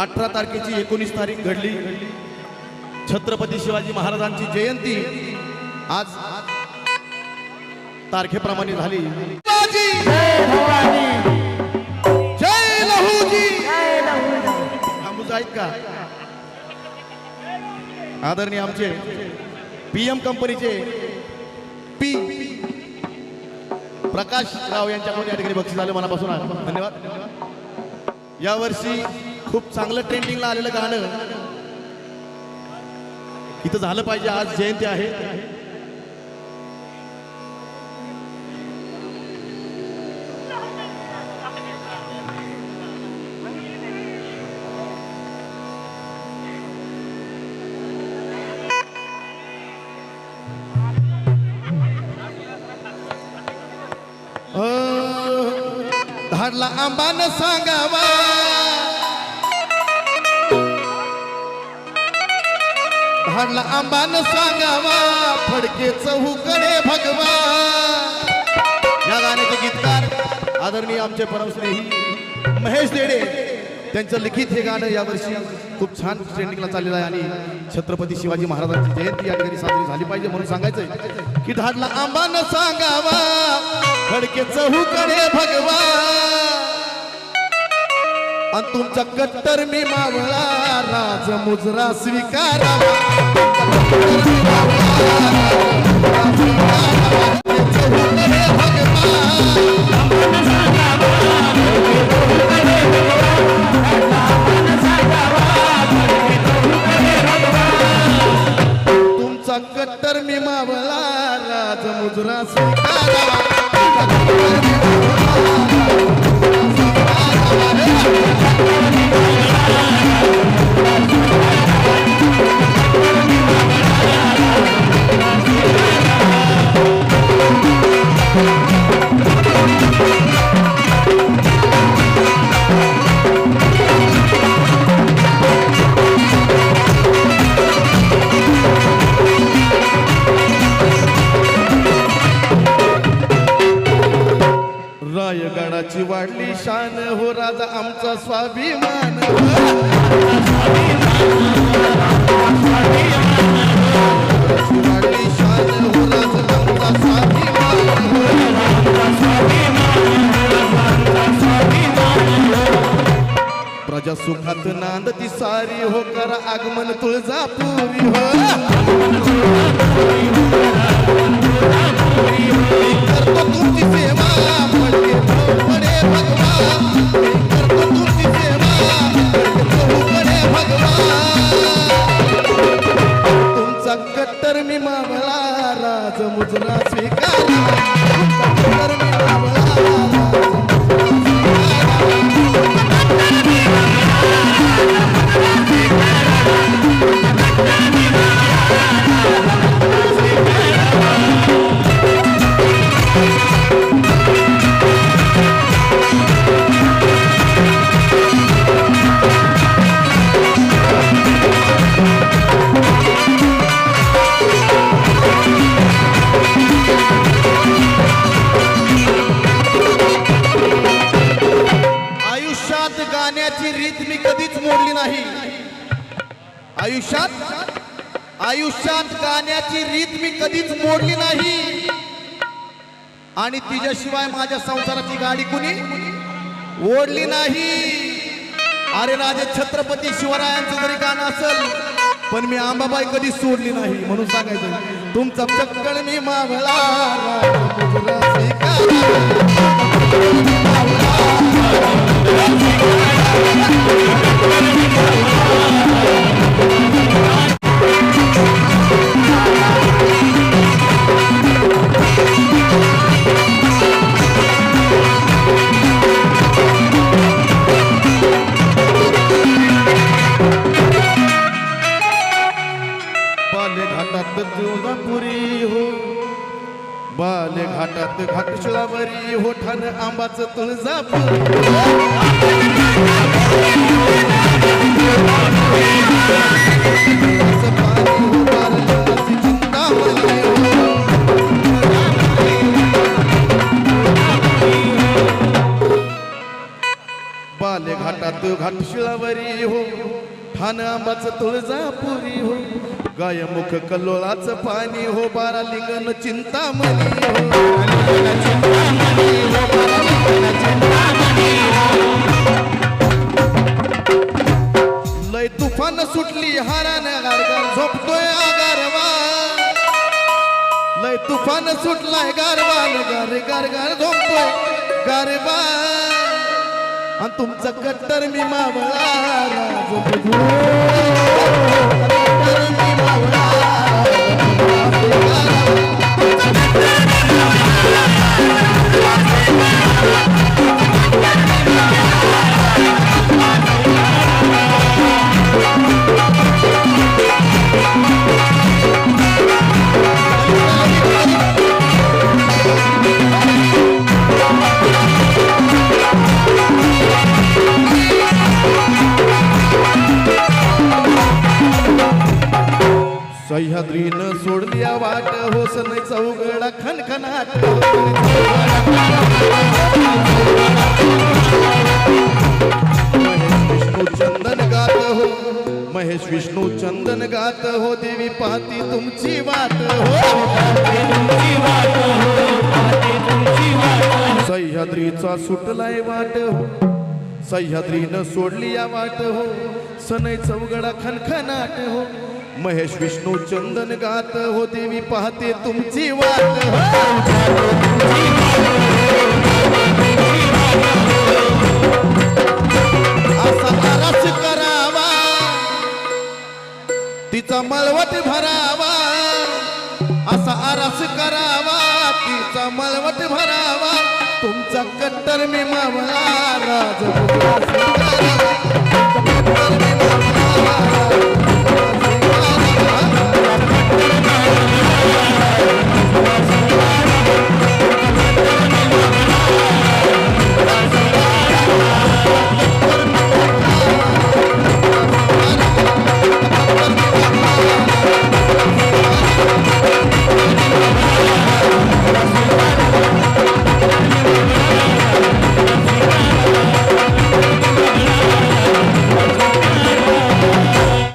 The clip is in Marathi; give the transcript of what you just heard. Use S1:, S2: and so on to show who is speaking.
S1: अठरा तारखेची एकोणीस तारीख घडली. छत्रपती शिवाजी महाराजांची जयंती आज तारखेप्रमाणे झाली. का आदरणीय आमचे पीएम कंपनीचे पी प्रकाश राव यांच्याकडून या ठिकाणी बक्षीस आलं. मनापासून. धन्यवाद. यावर्षी खूप चांगलं ट्रेंडिंगला आलेलं गाणं. इथं झालं पाहिजे आज जयंती आहे. धरला आंबान सांगावा. धाडला आंबान सांगावा फडके चहूकडे भगवा. या गाण्याचे गीतकार आदरणीय आमचे परमस्नेही महेश देडे त्यांचं लिखित हे गाणं यावर्षी खूप छान ट्रेंडिंगला चाललेलं आहे आणि छत्रपती शिवाजी महाराजांची जयंती या ठिकाणी साजरी झाली पाहिजे म्हणून सांगायचंय की धाडला आंबान सांगावा फडके चहूकडे भगवा. आणि तुमचा कट्टर मी मावळा राज मुजरा स्वीकारावा. तुमचा कट्टर मी मावळा राज मुजरा Thank you. आमची वाढली शान. हो राजा आमचा स्वाभिमान. वाढली शान. हो राजा आमचा स्वाभिमान. प्रजा सुखात नांदती सारी. हो करा आगमन तुळजापुरी. हो राज मुजरा आयुष्यात आयुष्यात गाण्याची रीत मी कधीच मोडली नाही. आणि तिच्याशिवाय माझ्या संसाराची गाडी कुणी ओढली नाही. अरे राजे छत्रपती शिवरायांचं जरी गाणं असेल पण मी आंबाबाई कधी सोडली नाही म्हणून सांगायचं. तुमचा चक्कळ मी मावळा परी हो आंबाच आंबाचं तुळजापूर बाले घाटात घाटशिळावरी हो ठाण आंबाच तुळजापुरी हो. गायमुख कल्लोळाचं पाणी हो बारा लिंगन चिंतामणी हो. लय तुफान सुटली हारान गारगार झोपतोय आगारवा. लय तुफान सुटलाय गारवान गार गार गार झोपतोय गारवा आणि तुमचं कट्टर मी मावळा सह्याद्रीनं सोडली वाट होस नाही महेश विष्णू चंदन गात हो. महेश विष्णू चंदन गात हो. देवी पाहती तुमची वात हो. सह्याद्रीचा सुटलाय वाट हो. सह्याद्रीनं सोडली या वाट हो. सनय चौगडा खनखनाट हो. महेश विष्णू चंदन गात हो देवी पाहते तुमची वाट आरस करावा. तिचा मलवट भरावा. असा आरस करावा. तिचा मलवट भरावा. तुमचा कट्टर मी मावला राज